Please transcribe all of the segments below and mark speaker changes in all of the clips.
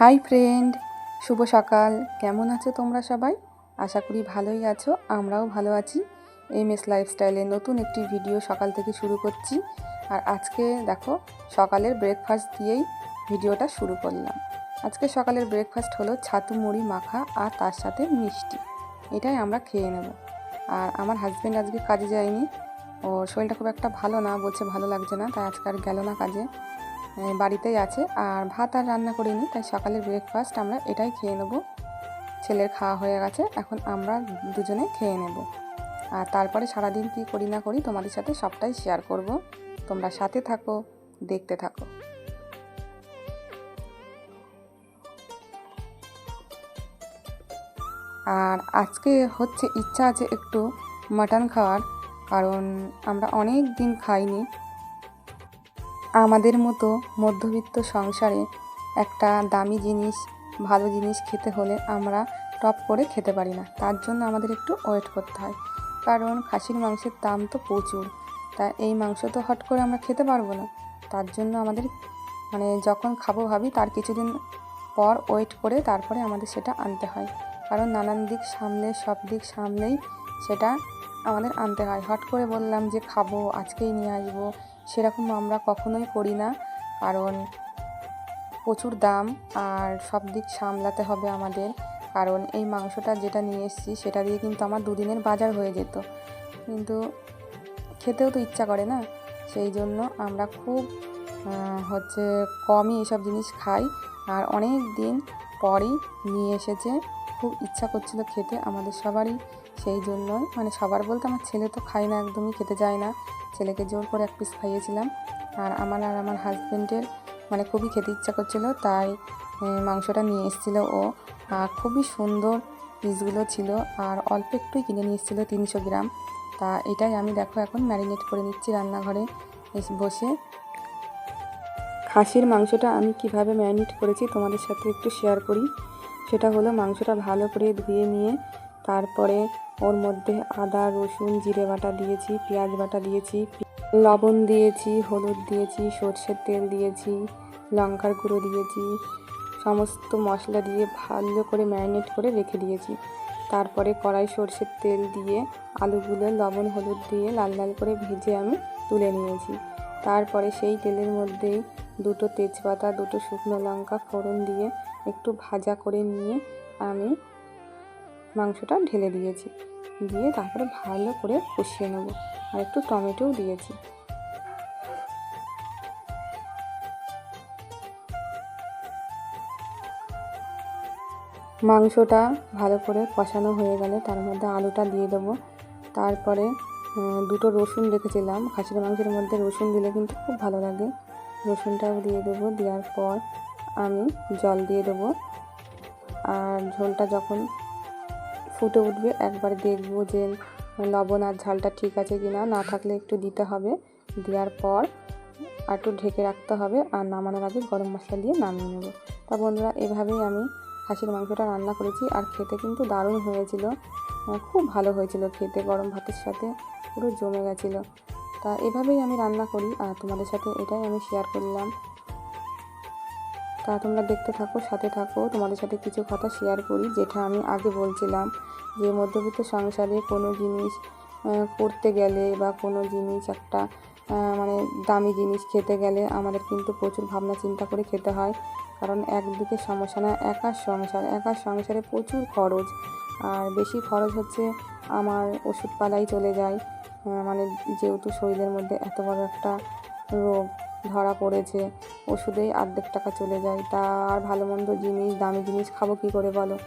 Speaker 1: Hi friend, শুভ সকাল। কেমন আছো তোমরা সবাই? আশা করি ভালোই আছো, আমরাও ভালো আছি। এম এস লাইফস্টাইলের নতুন একটি ভিডিও সকাল থেকে শুরু করছি। আর আজকে দেখো, সকালের ব্রেকফাস্ট দিয়েই ভিডিওটা শুরু করলাম। আজকে সকালের ব্রেকফাস্ট হলো ছাতু মুড়ি মাখা আর তার সাথে মিষ্টি। এটাই আমরা খেয়ে নেব। আর আমার হাজব্যান্ড আজকে কাজে যায়নি। ওর শরীরটা খুব একটা ভালো না, বলছে ভালো লাগছে না, তাই আজকে আর গেল না কাজে। বাড়িতেই আছে। আর ভাত আর রান্না করিনি, তাই সকালের ব্রেকফাস্ট আমরা এটাই খেয়ে নেব। ছেলের খাওয়া হয়ে গেছে, এখন আমরা দুজনে খেয়ে নেব। আর তারপরে সারাদিন কী করি না করি তোমাদের সাথে সবটাই শেয়ার করব। তোমরা সাথে থাকো, দেখতে থাকো। আর আজকে হচ্ছে ইচ্ছা আছে একটু মাটন খাওয়ার, কারণ আমরা অনেক দিন খাইনি। আমাদের মতো মধ্যবিত্ত সংসারে একটা দামি জিনিস, ভালো জিনিস খেতে হলে আমরা টপ করে খেতে পারি না। তার জন্য আমাদের একটু ওয়েট করতে হয়। কারণ খাসির মাংসের দাম তো প্রচুর। তা এই মাংস তো হট করে আমরা খেতে পারব না। তার জন্য আমাদের মানে যখন খাব ভাবি, তার কিছুদিন পর ওয়েট করে তারপরে আমাদের সেটা আনতে হয়। কারণ নানান দিক সামলে, সব দিক সামলেই সেটা আমাদের আনতে হয়। হট করে বললাম যে খাব, আজকেই নিয়ে আসব। সেরকম আমরা কখনোই করি না। কারণ প্রচুর দাম আর সব দিক সামলাতে হবে আমাদের। কারণ এই মাংসটা যেটা নিয়ে এসেছি সেটা দিয়ে কিন্তু আমার দুদিনের বাজার হয়ে যেত। কিন্তু খেতেও তো ইচ্ছা করে না। সেই জন্য আমরা খুব হচ্ছে কমই এসব জিনিস খাই। আর অনেক দিন পরেই নিয়ে এসেছে খুব ইচ্ছা করছিল খেতে, আমাদের সবারই সেই জন্য মানে সবার বলতে আমার ছেলে তো খায় না, একদমই খেতে যায় না। ছেলেকে জোর করে এক পিস খাইয়েছিলাম। আর আমার আর আমার হাজব্যান্ডের মানে খুবই খেতে ইচ্ছা করছিল, তাই মাংসটা নিয়ে এসেছিল ও। আর খুবই সুন্দর পিসগুলো ছিল, আর অল্প একটুই কিনে নিয়ে এসেছিল তিনশো গ্রাম। তা এটাই আমি দেখো এখন ম্যারিনেট করে নিচ্ছি রান্নাঘরে। বসে। খাসির মাংসটা আমি কীভাবে ম্যারিনেট করেছি তোমাদের সাথে একটু শেয়ার করি। সেটা হলো মাংসটা ভালো করে ধুয়ে নিয়ে তারপরে ওর মধ্যে আদা, রসুন, জিরে বাটা দিয়েছি, পেঁয়াজ বাটা দিয়েছি, লবণ দিয়েছি, হলুদ দিয়েছি, সর্ষের তেল দিয়েছি, লঙ্কার গুঁড়ো দিয়েছি, সমস্ত মশলা দিয়ে ভালো করে ম্যারিনেট করে রেখে দিয়েছি। তারপরে কড়াই সর্ষের তেল দিয়ে আলুগুলো লবণ, হলুদ দিয়ে লাল লাল করে ভেজে আমি তুলে নিয়েছি। তারপরে সেই তেলের মধ্যেই দুটো তেজপাতা, দুটো শুকনো লঙ্কা ফোড়ন দিয়ে একটু ভাজা করে নিয়ে আমি মাংসটা ঢেলে দিয়েছি। দিয়ে তারপরে ভালো করে কষিয়ে নেব। আর একটু টমেটোও দিয়েছি। মাংসটা ভালো করে কষানো হয়ে গেলে তার মধ্যে আলুটা দিয়ে দেবো। তারপরে দুটো রসুন রেখেছিলাম। খাসির মাংসের মধ্যে রসুন দিলে কিন্তু খুব ভালো লাগে। রসুনটাও দিয়ে দেবো। দেওয়ার পর আমি জল দিয়ে দেবো। আর ঝোলটা যখন ফুটে উঠবে, একবার দেখব যে লবণ আর ঝালটা ঠিক আছে কি না না থাকলে একটু দিতে হবে। দেওয়ার পর আর একটু ঢেকে রাখতে হবে আর নামানোর আগে গরম মশলা দিয়ে নামিয়ে নেব। তা বন্ধুরা, এভাবেই আমি খাসির মাংসটা রান্না করেছি। আর খেতে কিন্তু দারুণ হয়েছিল। খুব ভালো হয়েছিল খেতে। গরম ভাতের সাথে পুরো জমে গেছিল। তা এভাবেই আমি রান্না করি আর তোমাদের সাথে এটাই আমি শেয়ার করলাম। তা তোমরা দেখতে থাকো, সাথে থাকো। তোমাদের সাথে কিছু কথা শেয়ার করি, যেটা আমি আগে বলছিলাম যে মধ্যবিত্ত সংসারে কোনো জিনিস করতে গেলে বা কোনো জিনিস একটা মানে দামি জিনিস খেতে গেলে আমাদের কিন্তু প্রচুর ভাবনা চিন্তা করে খেতে হয়। কারণ একদিকে সমস্যা না, একার সংসার, একার সংসারে প্রচুর খরচ। আর বেশি খরচ হচ্ছে আমার ওষুধপালাই চলে যায়। মানে যেহেতু শরীরের মধ্যে এত বড় একটা রোগ ধরা পড়েছে, ওষুধেই অর্ধেক টাকা চলে যায়। তা আর ভালো মন্দ জিনিস, দামি জিনিস খাব কী করে বলো?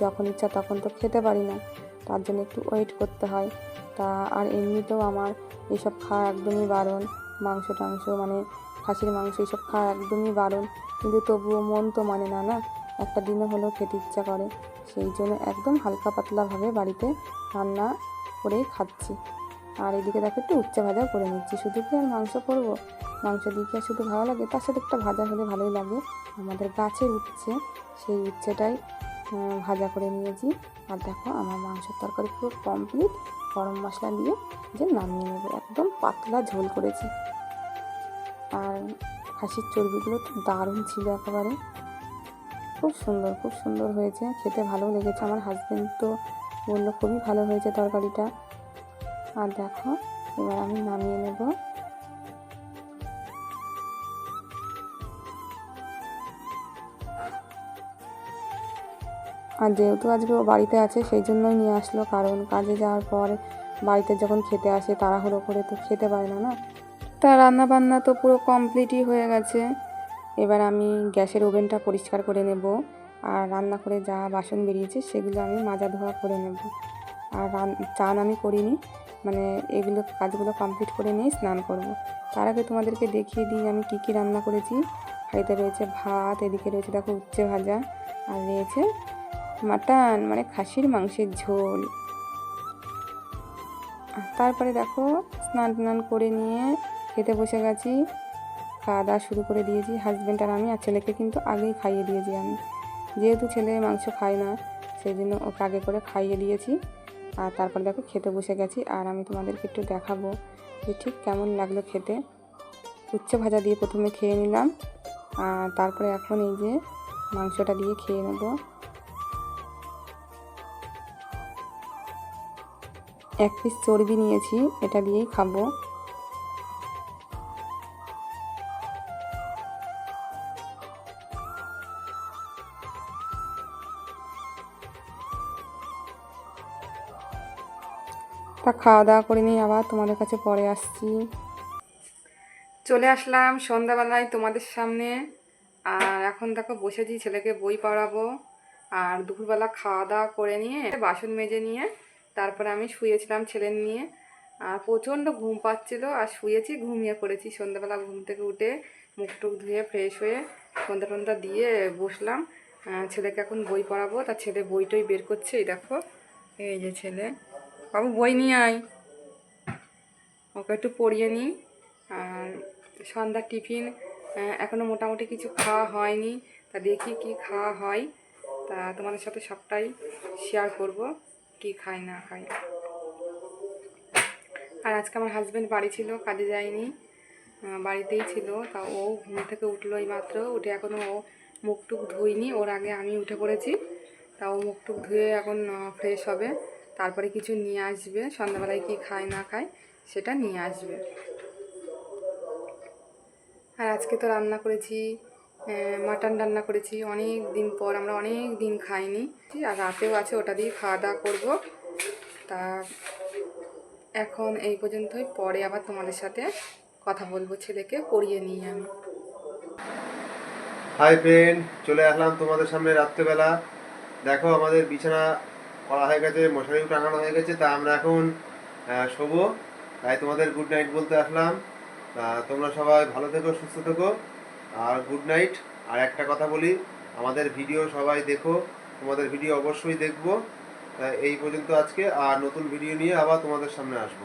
Speaker 1: যখন ইচ্ছা তখন তো খেতে পারি না। তার জন্য একটু ওয়েট করতে হয়। তা আর এমনিতেও আমার এসব খাওয়া একদমই বারণ। মাংস টাংস মানে খাসির মাংস এসব খাওয়া একদমই বারণ। কিন্তু তবুও মন তো মানে না না? একটা দিনও হলেও খেতে ইচ্ছা করে। সেই জন্য একদম হালকা পাতলাভাবে বাড়িতে রান্না করেই খাচ্ছি। আর এদিকে দেখো একটু উচ্চে ভাজাও করে নিচ্ছি। শুধু কি আর মাংস করব? মাংস দিয়ে কি আর শুধু ভালো লাগে? তার সাথে একটা ভাজা হলে ভালোই লাগে। আমাদের গাছের উচ্ছে, সেই উচ্ছেটাই ভাজা করে নিয়েছি। আর দেখো আমার মাংসের তরকারি পুরো কমপ্লিট গরম মশলা দিয়ে যে নামিয়ে নেব। একদম পাতলা ঝোল করেছি। আর খাসির চর্বিগুলো তো দারুণ ছিল একেবারে। খুব সুন্দর খুব সুন্দর হয়েছে। খেতে ভালো লেগেছে। আমার হাজবেন্ড তো বলল, খুবই ভালো হয়েছে তরকারিটা। আর দেখো, এবার আমি নামিয়ে নেব। আর যেহেতু আজকে ও বাড়িতে আছে, সেই জন্যই নিয়ে আসলো, কারণ কাজে যাওয়ার পর বাড়িতে যখন খেতে আসে তাড়াহুড়ো করে তো খেতে পারে না না? তা রান্না বান্না তো পুরো কমপ্লিটই হয়ে গেছে। এবার আমি গ্যাসের ওভেনটা পরিষ্কার করে নেব, আর রান্না করে যা বাসন বেরিয়েছে সেগুলো আমি মাজা ধোয়া করে নেব। আর চান আমি করিনি মানে এগুলো কাজগুলো কমপ্লিট করে নিয়ে স্নান করব। তার আগে তোমাদেরকে দেখিয়ে দিই আমি কি কি রান্না করেছি। হাঁড়িতে রয়েছে ভাত, এদিকে রয়েছে দেখো উচ্ছে ভাজা, আর রয়েছে মাটন মানে খাসির মাংসের ঝোল। তারপরে দেখো স্নান টান করে নিয়ে খেতে বসে গেছি। খাওয়া দাওয়া শুরু করে দিয়েছি। হাজব্যান্ড আর আমি, আর ছেলেকে কিন্তু আগেই খাইয়ে দিয়েছি আমি। যেহেতু ছেলে মাংস খায় না সেই জন্য ওকে আগে করে খাইয়ে দিয়েছি। আর তারপর দেখো খেতে বসে গেছি আর আমি তোমাদেরকে একটু দেখাবো যে ঠিক কেমন লাগল খেতে। উচ্ছে ভাজা দিয়ে প্রথমে খেয়ে নিলাম আর তারপরে এখন এই যে মাংসটা দিয়ে খেয়ে নেব। এক পিস চর্বি নিয়েছি, এটা দিয়েই খাব। তা খাওয়া দাওয়া করে নিই আবার তোমাদের কাছে পরে আসছি। চলে আসলাম সন্ধ্যাবেলায় তোমাদের সামনে। আর এখন দেখো বসেছি, ছেলেকে বই পড়াবো। আর দুপুরবেলা খাওয়া দাওয়া করে নিয়ে বাসন মেজে নিয়ে তারপরে আমি শুয়েছিলাম ছেলের নিয়ে। আর প্রচণ্ড ঘুম পাচ্ছিল, আর শুয়েছি, ঘুমিয়ে পড়েছি। সন্ধ্যাবেলা ঘুম থেকে উঠে মুখ টুক ধুয়ে ফ্রেশ হয়ে সন্ধ্যা টন্ধা দিয়ে বসলাম। ছেলেকে এখন বই পড়াবো। তার ছেলে বই টই বের করছে, এই দেখো। এই যে ছেলে। বাবু বই নিয়ে আয়। ওকে একটু পড়িয়ে নিই আর সন্ধ্যার টিফিন আহ, এখনও মোটামুটি কিছু খাওয়া হয়নি। তা দেখি কি খাওয়া হয়। তা তোমাদের সাথে সবটাই শেয়ার করব কি খাই না খাই। আর আজকে আমার হাজব্যান্ড বাড়ি ছিল কাজে যায়নি। বাড়িতেই ছিল তা ও ঘুম থেকে উঠল এই মাত্র। উঠে এখনও ও মুখ টুক ধুইনি ওর আগে আমি উঠে পড়েছি। তা ও মুখ টুক ধুয়ে এখন ফ্রেশ হবে। তারপরে কিছু নিয়ে আসবে, সন্ধ্যাবেলায় কি খায়, না খায়, সেটা নিয়ে আসবে। আর আজকে তো রান্না করেছি মাটন রান্না করেছি, অনেক দিন পর, আমরা অনেক দিন খাইনি। আর রাতেও আছে, ওটা দিয়ে খাওয়া দাওয়া করব। তা এখন এই পর্যন্তই, পরে আবার তোমাদের সাথে কথা বলব ছেলেকে, পড়িয়ে নিয়ে আমি।
Speaker 2: হাই ফ্রেন্ড চলে আসলাম তোমাদের সামনে রাত্রেবেলা। দেখো আমাদের বিছানা করা হয়ে গেছে, মশারিও টাঙানো হয়ে গেছে, তা আমরা এখন শোব। তাই তোমাদের গুড নাইট বলতে আসলাম। তোমরা সবাই ভালো থেকো, সুস্থ থেকো। আর গুড নাইট আর একটা কথা বলি, আমাদের ভিডিও সবাই দেখো। তোমাদের ভিডিও অবশ্যই দেখব। এই পর্যন্ত আজকে, আর নতুন ভিডিও নিয়ে আবার তোমাদের সামনে আসব।